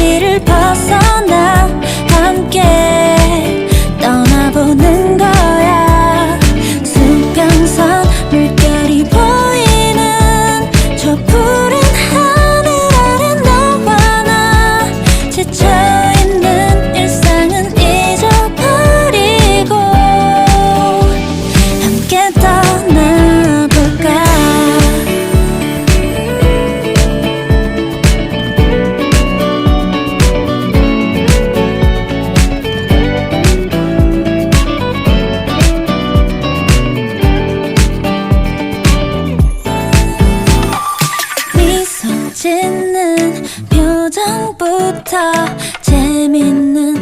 도시를 벗어나 함께 떠나보는 거야. 수평선 물결이 보이는 저 푸른 짓는 표정부터 재밌는